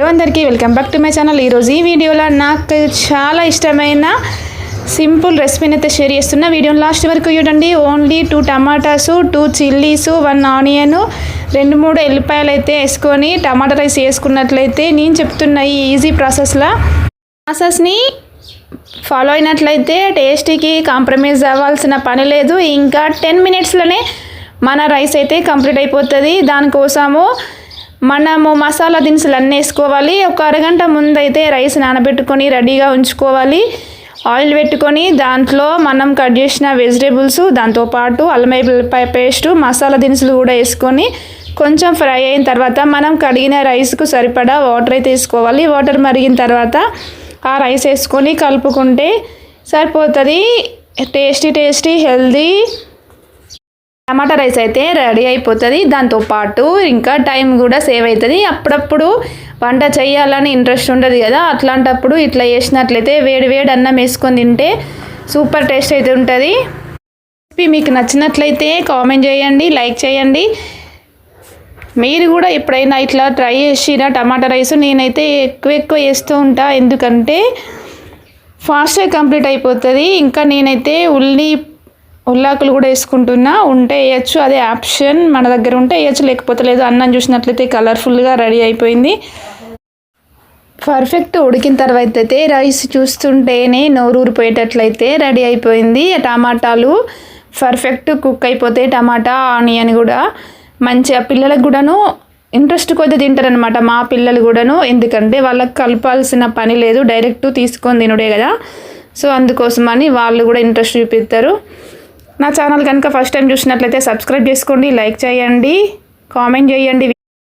Hello అందరికీ welcome back to my channel. ఈరోజు ఈ వీడియోలో నాకు చాలా ఇష్టమైన సింపుల్ రెసిపీని అయితే షేర్ చేస్తున్న వీడియోని లాస్ట్ వరకు చూడండి. Only two tomatoes two chillies one onion రెండు మూడు ఎల్లిపాయలు అయితే వేసుకొని టమాటా రైస్ వేసుకున్నట్లయితే నేను చెప్తున్న ఈ ఈజీ ప్రాసెస్లో ప్రాసెస్ని ఫాలో అయినట్లయితే టేస్టీకి కాంప్రమైజ్ అవ్వాల్సిన పని లేదు. ఇంకా టెన్ మినిట్స్లోనే మన రైస్ అయితే కంప్లీట్ అయిపోతుంది. దానికోసము మనము మసాలా దినుసులు అన్నీ వేసుకోవాలి. ఒక అరగంట ముందైతే రైస్ నానబెట్టుకొని రెడీగా ఉంచుకోవాలి. ఆయిల్ పెట్టుకొని దాంట్లో మనం కట్ చేసిన వెజిటేబుల్స్ దాంతోపాటు అల్లం వెల్లిపాయ పేస్టు మసాలా దినుసులు కూడా వేసుకొని కొంచెం ఫ్రై అయిన తర్వాత మనం కడిగిన రైస్కు సరిపడా వాటర్ అయితే వేసుకోవాలి. వాటర్ మరిగిన తర్వాత ఆ రైస్ వేసుకొని కలుపుకుంటే సరిపోతుంది. Tasty tasty healthy tomato rice అయితే రెడీ అయిపోతుంది. దాంతోపాటు ఇంకా టైం కూడా సేవ్ అవుతుంది అప్పుడప్పుడు వంట చేయాలని ఇంట్రెస్ట్ ఉండదు కదా. అట్లాంటప్పుడు ఇట్లా చేసినట్లయితే వేడి వేడి అన్నం వేసుకొని తింటే సూపర్ టేస్ట్ అయితే ఉంటుంది. రెసిపీ మీకు నచ్చినట్లయితే కామెంట్ చేయండి లైక్ చేయండి. మీరు కూడా ఎప్పుడైనా ఇట్లా ట్రై చేసిరా టమాటా రైస్? నేనైతే ఎక్కువ ఎక్కువ వేస్తూ ఉంటా. ఎందుకంటే ఫాస్ట్గా కంప్లీట్ అయిపోతుంది. ఇంకా నేనైతే ఉల్లి ఉల్లాకులు కూడా వేసుకుంటున్నా ఉంటే వేయచ్చు. అదే ఆప్షన్ మన దగ్గర ఉంటే వేయచ్చు. లేకపోతే లేదు అన్నం చూసినట్లయితే కలర్ఫుల్గా రెడీ అయిపోయింది. పర్ఫెక్ట్ ఉడికిన తర్వాత అయితే రైస్ చూస్తుంటేనే నోరూరిపోయేటట్లయితే రెడీ అయిపోయింది. టమాటాలు పర్ఫెక్ట్ కుక్ అయిపోతే టమాటా ఆనియన్ కూడా మంచిగా పిల్లలకు కూడాను ఇంట్రెస్ట్ కొద్ది తింటారనమాట మా పిల్లలు కూడాను. ఎందుకంటే వాళ్ళకి కలపాల్సిన పని లేదు. డైరెక్ట్ తీసుకొని తినుడే కదా. సో అందుకోసమని వాళ్ళు కూడా ఇంట్రెస్ట్ చూపిస్తారు. నా ఛానల్ కనుక ఫస్ట్ టైం చూసినట్లయితే సబ్స్క్రైబ్ చేసుకోండి లైక్ చేయండి కామెంట్ చేయండి.